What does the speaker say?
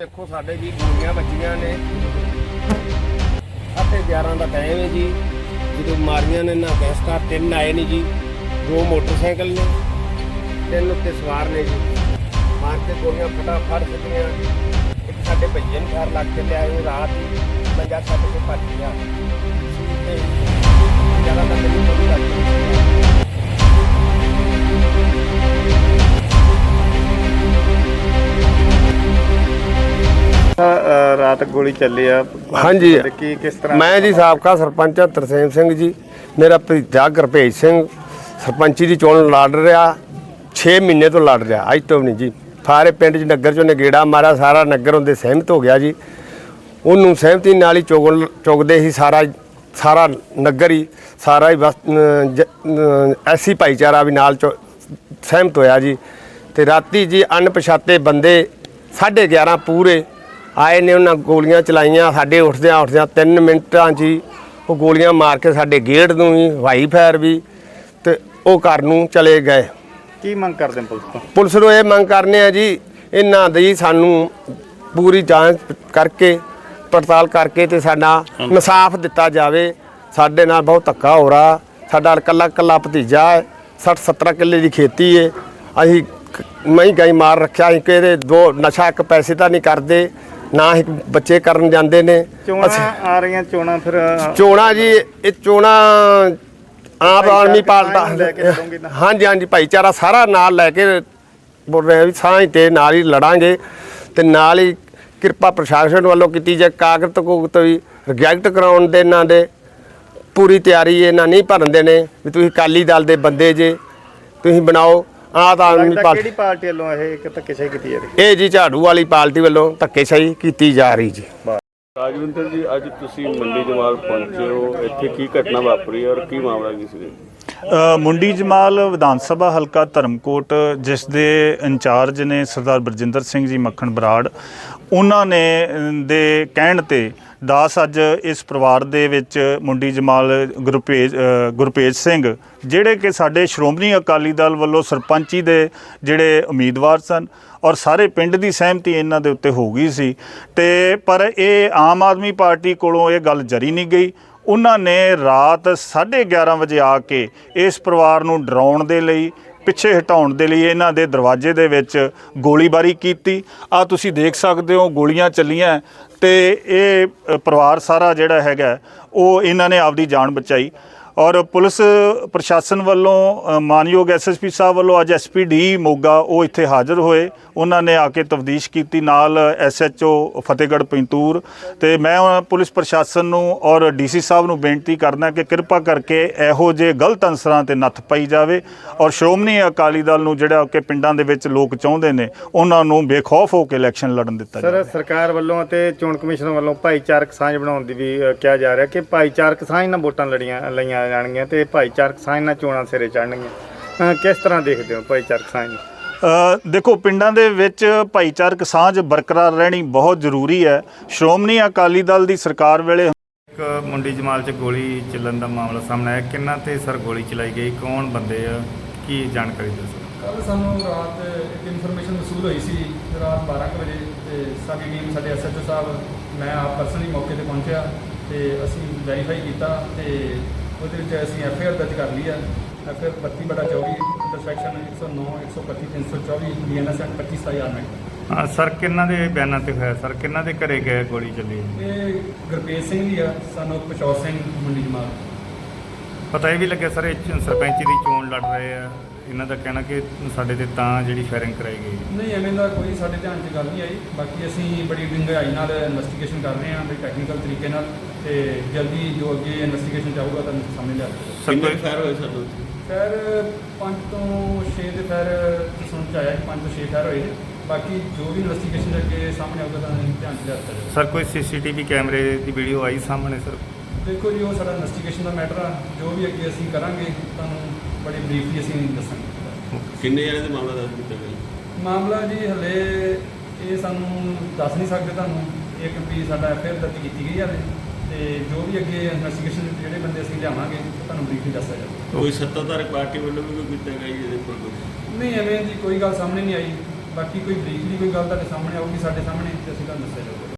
ਦੇਖੋ ਸਾਡੇ ਜੀ ਗੋਲੀਆਂ ਵੱਜੀਆਂ ਨੇ। ਅਤੇ 11 ਦਾ ਟਾਈਮ ਹੈ ਜੀ। ਜਦੋਂ ਮਾਰੀਆਂ ਨੇ ਨਾ ਗੈਸਟਾਰ ਤਿੰਨ ਆਏ ਨੇ ਜੀ। ਦੋ ਮੋਟਰਸਾਈਕਲ ਨੇ, ਤਿੰਨ ਉੱਤੇ ਸਵਾਰ ਨੇ ਜੀ। ਮਾਰ ਕੇ ਗੋਲੀਆਂ ਫਟਾਫਟ ਸਿੱਧੀਆਂ। ਇੱਕ ਸਾਡੇ ਭਈਏ ਨੂੰ ਘਰ ਲੱਗ ਕੇ ਉਹ ਰਾਤ ਹੀ ਮੰਜਾ ਛੱਡ ਕੇ ਭੱਜ ਗਿਆ। ਤੇ ਜ਼ਿਆਦਾ ਤਾਂ ਮੈਨੂੰ ਕੋਈ ਲੱਗ ਰਾਤ ਗੋਲੀ ਚੱਲੀ ਆ। ਹਾਂਜੀ। ਤੇ ਕੀ ਕਿਸ ਤਰ੍ਹਾਂ ਮੈਂ ਜੀ ਸਾਬਕਾ ਸਰਪੰਚ ਹਾਂ ਤਰਸੇਮ ਸਿੰਘ ਜੀ। ਮੇਰਾ ਭਤੀਜਾ ਗੁਰਭੇਜ ਸਿੰਘ। ਸਰਪੰਚੀ ਦੀ ਚੋਣ ਲੜ ਰਿਹਾ। 6 ਮਹੀਨੇ ਤੋਂ ਲੜ ਰਿਹਾ। ਅੱਜ ਤੋਂ ਨਹੀਂ ਜੀ। ਸਾਰੇ ਪਿੰਡ 'ਚ ਨਗਰ 'ਚੋਂ ਨਗੇੜਾ ਮਾਰਿਆ। ਸਾਰਾ ਨਗਰ ਉਹਦੇ ਸਹਿਮਤ ਹੋ ਗਿਆ ਜੀ। ਉਹਨੂੰ ਸਹਿਮਤੀ ਨਾਲ ਹੀ ਚੁਗਣ ਚੁਗਦੇ ਹੀ ਸਾਰਾ ਸਾਰਾ ਨਗਰ ਹੀ। ਸਾਰਾ ਹੀ ਬਸ ਅਮ, ਜ- ਅਮ, ਐਸੀ ਭਾਈਚਾਰਾ ਵੀ ਨਾਲ ਚੁ- ਸਹਿਮਤ ਹੋਇਆ ਜੀ। ਤੇ ਰਾਤੀ ਜੀ ਅਣਪਛਾਤੇ ਬੰਦੇ 11:30 ਪੂਰੇ ਆਏ ਨੇ ਉਹਨਾਂ ਗੋਲੀਆਂ ਚਲਾਈਆਂ ਸਾਡੇ ਉੱਠਦਿਆਂ ਉੱਠਦਿਆਂ 3 ਮਿੰਟਾਂ 'ਚ ਹੀ ਉਹ ਗੋਲੀਆਂ ਮਾਰ ਕੇ ਸਾਡੇ ਗੇਟ ਨੂੰ ਵੀ ਹਵਾਈ ਫਾਇਰ ਵੀ ਤੇ ਉਹ ਘਰ ਨੂੰ ਚਲੇ ਗਏ। ਕੀ ਮੰਗ ਕਰਦੇ ਨੇ ਪੁਲਿਸ ਤੋਂ? ਪੁਲਿਸ ਨੂੰ ਇਹ ਮੰਗ ਕਰਨੇ ਆ ਜੀ ਇਹਨਾਂ ਦੀ ਸਾਨੂੰ ਪੂਰੀ ਜਾਂਚ ਕਰਕੇ ਪੜਤਾਲ ਕਰਕੇ ਤੇ ਸਾਡਾ ਇਨਸਾਫ ਦਿੱਤਾ ਜਾਵੇ। ਸਾਡੇ ਨਾਲ ਬਹੁਤ ਧੱਕਾ ਹੋ ਰਿਹਾ ਸਾਡਾ ਇਕੱਲਾ ਇਕੱਲਾ ਭਤੀਜਾ ਹੈ 60 70 ਕਿੱਲੇ ਦੀ ਖੇਤੀ ਹੈ ਅਸੀਂ ਮਹੀਂ ਗਾਈ ਮਾਰ ਰੱਖਿਆ ਅਸੀਂ ਕਿਹਦੇ ਦੋ ਨਸ਼ਾ ਇੱਕ ਪੈਸੇ ਤਾਂ ਨਹੀਂ ਕਰਦੇ। ਨਾ ਹੀ ਬੱਚੇ ਕਰਨ ਜਾਂਦੇ ਨੇ ਚੋਣਾਂ ਆ ਰਹੀਆਂ ਚੋਣਾਂ ਫਿਰ ਚੋਣਾ ਜੀ ਇਹ ਚੋਣਾ ਆਪ ਲੜੋਗੇ ਨਾ? ਹਾਂਜੀ ਹਾਂਜੀ ਭਾਈਚਾਰਾ ਸਾਰਾ ਨਾਲ ਲੈ ਕੇ ਬੋਲ ਰਹੇ ਵੀ ਸਾਂਝ ਤੇ ਨਾਲ ਹੀ ਲੜਾਂਗੇ ਤੇ ਨਾਲ ਹੀ ਕਿਰਪਾ ਪ੍ਰਸ਼ਾਸਨ ਵੱਲੋਂ ਕੀਤੀ ਜੇ ਕਾਗਜ਼ ਕੋਗਤ ਵੀ ਰਿਜੈਕਟ ਕਰਾਉਣ ਦੇ ਇਹਨਾਂ ਦੇ ਪੂਰੀ ਤਿਆਰੀ ਇਹਨਾਂ ਨਹੀਂ ਭਰਨ ਦੇ ਨੇ ਵੀ ਤੁਸੀਂ ਅਕਾਲੀ ਦਲ ਦੇ ਬੰਦੇ ਜੇ ਤੁਸੀਂ ਬਣਾਓ ਆਪ ਆਦਮੀ ਲੱਗਦਾ ਪਾਰਟੀ ਕਿਹੜੀ ਪਾਰਟੀ ਵੱਲੋਂ ਇਹ ਇੱਕ ਧੱਕੇਸ਼ਾਹੀ ਕੀਤੀ ਜਾ ਰਹੀ ਇਹ ਜੀ ਝਾੜੂ ਵਾਲੀ ਪਾਰਟੀ ਵੱਲੋਂ ਧੱਕੇਸ਼ਾਹੀ ਕੀਤੀ ਜਾ ਰਹੀ ਜੀ। ਰਾਜਵਿੰਦਰ ਜੀ ਅੱਜ ਤੁਸੀਂ ਮੰਡੀ ਜਮਾਲ ਪਹੁੰਚੇ ਹੋ। ਇੱਥੇ ਕੀ ਘਟਨਾ ਵਾਪਰੀ ਔਰ ਕੀ ਮਾਮਲਾ ਕੀ ਸੀ? ਮੁੰਡੀ ਜਮਾਲ ਵਿਧਾਨ ਸਭਾ ਹਲਕਾ ਧਰਮਕੋਟ, ਜਿਸ ਦੇ ਇੰਚਾਰਜ ਨੇ ਸਰਦਾਰ ਬਰਜਿੰਦਰ ਸਿੰਘ ਜੀ ਮੱਖਣ ਬਰਾੜ, ਉਹਨਾਂ ਨੇ ਦੇ ਕਹਿਣ ਤੇ ਦਾਸ ਅੱਜ ਇਸ ਪਰਿਵਾਰ ਦੇ ਵਿੱਚ ਮੁੰਡੀ ਜਮਾਲ ਗੁਰਪੇਜ ਗੁਰਪੇਜ ਸਿੰਘ, ਜਿਹੜੇ ਕਿ ਸਾਡੇ ਸ਼੍ਰੋਮਣੀ ਅਕਾਲੀ ਦਲ ਵੱਲੋਂ ਸਰਪੰਚੀ ਦੇ ਜਿਹੜੇ ਉਮੀਦਵਾਰ ਸਨ ਔਰ ਸਾਰੇ ਪਿੰਡ ਦੀ ਸਹਿਮਤੀ ਇਹਨਾਂ ਦੇ ਉੱਤੇ ਹੋ ਗਈ ਸੀ। ਤੇ ਪਰ ਇਹ ਆਮ ਆਦਮੀ ਪਾਰਟੀ ਕੋਲੋਂ ਇਹ ਗੱਲ ਜਰੀ ਨਹੀਂ ਗਈ। ਉਹਨਾਂ ਨੇ ਰਾਤ 11:30 ਵਜੇ ਆ ਕੇ ਇਸ ਪਰਿਵਾਰ ਨੂੰ ਡਰਾਉਣ ਦੇ ਲਈ, ਪਿੱਛੇ ਹਟਾਉਣ ਦੇ ਲਈ ਇਹਨਾਂ ਦੇ ਦਰਵਾਜ਼ੇ ਦੇ ਵਿੱਚ ਗੋਲੀਬਾਰੀ ਕੀਤੀ। ਆ ਤੁਸੀਂ ਦੇਖ ਸਕਦੇ ਹੋ, ਗੋਲੀਆਂ ਚੱਲੀਆਂ ਤੇ ਇਹ ਪਰਿਵਾਰ ਸਾਰਾ ਜਿਹੜਾ ਹੈਗਾ, ਉਹ ਇਹਨਾਂ ਨੇ ਆਪਦੀ ਜਾਨ ਬਚਾਈ। ਔਰ ਪੁਲਿਸ ਪ੍ਰਸ਼ਾਸਨ ਵੱਲੋਂ ਮਾਨਯੋਗ ਐਸਐਸਪੀ ਸਾਹਿਬ ਵੱਲੋਂ ਅੱਜ ਐਸਪੀਡੀ ਮੋਗਾ ਉਹ ਇੱਥੇ ਹਾਜ਼ਰ ਹੋਏ। ਉਹਨਾਂ ਨੇ ਆ ਕੇ ਤਫਤੀਸ਼ ਕੀਤੀ ਨਾਲ ਐਸਐਚਓ ਫਤਿਹਗੜ੍ਹ ਪਿੰਤੂਰ ਤੇ ਮੈਂ ਪੁਲਿਸ ਪ੍ਰਸ਼ਾਸਨ ਨੂੰ ਔਰ ਡੀਸੀ ਸਾਹਿਬ ਨੂੰ ਬੇਨਤੀ ਕਰਦਾ ਕਿ ਕਿਰਪਾ ਕਰਕੇ ਇਹੋ ਜਿਹੇ ਗਲਤ ਅਨਸਰਾਂ ਤੇ ਨੱਥ ਪਾਈ ਜਾਵੇ ਔਰ ਸ਼੍ਰੋਮਣੀ ਅਕਾਲੀ ਦਲ ਨੂੰ ਜਿਹੜਾ ਕਿ ਪਿੰਡਾਂ ਦੇ ਵਿੱਚ ਲੋਕ ਚਾਹੁੰਦੇ ਨੇ ਉਹਨਾਂ ਨੂੰ ਬੇਖੌਫ ਹੋ ਕੇ ਇਲੈਕਸ਼ਨ ਲੜਨ ਦਿੱਤਾ ਸਰ ਜਾਵੇ। ਸਰਕਾਰ ਵੱਲੋਂ ਅਤੇ ਚੋਣ ਕਮਿਸ਼ਨ ਵੱਲੋਂ ਭਾਈਚਾਰਕ ਸਾਂਝ ਬਣਾਉਣ ਦੀ ਵੀ ਕਿਹਾ ਜਾ ਰਿਹਾ ਕਿ ਭਾਈਚਾਰਕ ਸਾਂਝ ਨਾਲ ਵੋਟਾਂ ਲੜੀਆਂ ਲਈਆਂ ਜਾਣਗੀਆਂ ਤੇ ਭਾਈਚਾਰਕ ਸਾਂਝ ਨਾਲ ਚੋਣਾਂ ਸਿਰੇ ਚੜਨਗੀਆਂ ਕਿਸ ਤਰ੍ਹਾਂ ਦੇਖਦੇ ਹੋ ਭਾਈਚਾਰਕ ਸਾਂਝ ਨੂੰ? ਅ, ਦੇਖੋ ਪਿੰਡਾਂ ਦੇ ਵਿੱਚ ਭਾਈਚਾਰਕ ਸਾਂਝ ਬਰਕਰਾਰ ਰਹਿਣੀ ਬਹੁਤ ਜ਼ਰੂਰੀ ਹੈ। ਸ਼੍ਰੋਮਣੀ ਅਕਾਲੀ ਦਲ ਦੀ ਸਰਕਾਰ ਵੇਲੇ ਇੱਕ ਮੁੰਡੀ ਜਮਾਲ 'ਚ ਗੋਲੀ ਚੱਲਣ ਦਾ ਮਾਮਲਾ ਸਾਹਮਣੇ ਆਇਆ। ਕਿੰਨਾ ਤੇ ਸਰ ਗੋਲੀ ਚਲਾਈ ਗਈ? ਕੌਣ ਬੰਦੇ ਆ? ਕੀ ਜਾਣਕਾਰੀ ਦੱਸੋ ਕੱਲ ਸਾਨੂੰ ਰਾਤ ਇੱਕ ਇਨਫੋਰਮੇਸ਼ਨ ਵਸੂਲ ਹੋਈ ਸੀ ਰਾਤ 12 ਕੁ ਵਜੇ ਤੇ ਸਾਡੀ ਟੀਮ ਸਾਡੇ ਐਸਐਚਓ ਸਾਹਿਬ ਮੈਂ ਆਪ ਪਰਸਨਲੀ ਮੌਕੇ ਤੇ ਪਹੁੰਚਿਆ ਤੇ ਅਸੀਂ ਵੈਰੀਫਾਈ ਕੀਤਾ ਤੇ ਉਹਦੇ ਵਿੱਚ ਅਸੀਂ ਐਫਆਈਆਰ ਦਰਜ ਕਰ ਲਈ ਹੈ। ਐਫਆਈਆਰ 32 ਬਟਾ 24 ਅੰਡਰ ਸੈਕਸ਼ਨ 109 125 324 ਬੀਐਨਐਸ ਐਕਟ 25 ਸਤਾਈ ਆਰਮੈਂਟ ਹਾਂ ਸਰ ਕਿੰਨਾ ਦੇ ਬਿਆਨਾਂ ਤੇ ਹੋਇਆ? ਸਰ ਕਿੰਨਾ ਦੇ ਘਰੇ ਗਏ ਗੋਲੀ ਚੱਲੀ ਇਹ ਗੁਰਪ੍ਰੀਤ ਸਿੰਘ ਜੀ ਆ ਸਾਨੂੰ ਪਸ਼ੌਰ ਸਿੰਘ ਮੁੰਡੀ ਜਮਾਲ ਪਤਾ ਇਹ ਵੀ ਲੱਗਿਆ ਸਰ ਇਹ ਸਰਪੰਚੀ ਦੀ ਚੋਣ ਲੜ ਰਹੇ ਆ। ਇਹਨਾਂ ਦਾ ਕਹਿਣਾ ਕਿ ਸਾਡੇ ਤੇ ਤਾਂ ਜਿਹੜੀ ਫਾਇਰਿੰਗ ਕਰਾਈ ਗਈ ਨਹੀਂ ਐਵੇਂ ਦਾ ਕੋਈ ਸਾਡੇ ਧਿਆਨ 'ਚ ਗੱਲ ਨਹੀਂ ਆਈ। ਬਾਕੀ ਅਸੀਂ ਬੜੀ ਡੂੰਘਾਈ ਨਾਲ ਇਨਵੈਸਟੀਗੇਸ਼ਨ ਕਰ ਰਹੇ ਹਾਂ ਬਈ ਟੈਕਨੀਕਲ ਤਰੀਕੇ ਨਾਲ ਤੇ ਜਲਦੀ ਜੋ ਅੱਗੇ ਇਨਵੈਸਟੀਗੇਸ਼ਨ ਚਾਹੂਗਾ ਤਾਂ ਸਾਹਮਣੇ ਲਿਆ ਜਾਊਗਾ ਸਰ ਕੋਈ ਫਾਇਰ ਹੋਏ ਸਾਡੇ ਫੈਰ 5 ਤੋਂ 6 ਦੇ ਫੈਰ ਸੁਣ ਚ ਆਇਆ ਕਿ 5 ਤੋਂ 6 ਫੈਰ ਹੋਏ ਨੇ। ਬਾਕੀ ਜੋ ਵੀ ਇਨਵੈਸਟੀਗੇਸ਼ਨ ਅੱਗੇ ਸਾਹਮਣੇ ਆਊਗਾ ਤਾਂ ਧਿਆਨ 'ਚ ਲਿਆ ਜਾਊਗਾ ਸਰ ਕੋਈ ਸੀਸੀਟੀਵੀ ਕੈਮਰੇ ਦੀ ਵੀਡੀਓ ਆਈ ਸਾਹਮਣੇ ਸਰ? ਦੇਖੋ ਜੀ ਉਹ ਸਾਡਾ ਇਨਵੈਸਟੀਗੇਸ਼ਨ ਦਾ ਮੈਟਰ ਆ। ਜੋ ਵੀ ਅੱਗੇ ਅਸੀਂ ਕਰਾਂਗੇ ਤੁਹਾਨੂੰ ਬੜੀ ਬਰੀਫਲੀ ਅਸੀਂ ਦੱਸਾਂਗੇ। ਕਿੰਨੇ ਜਣੇ ਦੇ ਮਾਮਲਾ ਦਰਜ ਕੀਤਾ ਗਿਆ ਮਾਮਲਾ ਜੀ ਹਲੇ ਇਹ ਸਾਨੂੰ ਦੱਸ ਨਹੀਂ ਸਕਦੇ ਤੁਹਾਨੂੰ। ਇੱਕ ਵੀ ਸਾਡਾ ਐਫਆਈਆਰ ਦਰਜ ਕੀਤੀ ਗਈ ਹੈ ਹਲੇ। ਤੇ ਜੋ ਵੀ ਅੱਗੇ ਇਨਵੈਸਟੀਗੇਸ਼ਨ ਜਿਹੜੇ ਬੰਦੇ ਅਸੀਂ ਲਿਆਵਾਂਗੇ ਤੁਹਾਨੂੰ ਬਰੀਫਲੀ ਦੱਸਿਆ ਜਾਊਗਾ। ਕੋਈ ਸੱਤਾਧਾਰਕ ਪਾਰਟੀ ਵੱਲੋਂ ਵੀ ਕੋਈ ਕੀਤਾ ਗਿਆ ਜੀ ਇਹਦੇ ਉੱਪਰ ਕੋਈ ਨਹੀਂ ਐਵੇਂ ਦੀ ਕੋਈ ਗੱਲ ਸਾਹਮਣੇ ਨਹੀਂ ਆਈ। ਬਾਕੀ ਕੋਈ ਬਰੀਕ ਦੀ ਕੋਈ ਗੱਲ ਤੁਹਾਡੇ ਸਾਹਮਣੇ ਆਊਗੀ ਸਾਡੇ ਸਾਹਮਣੇ ਤੇ ਅਸੀਂ ਤੁਹਾਨੂੰ ਦੱਸਿਆ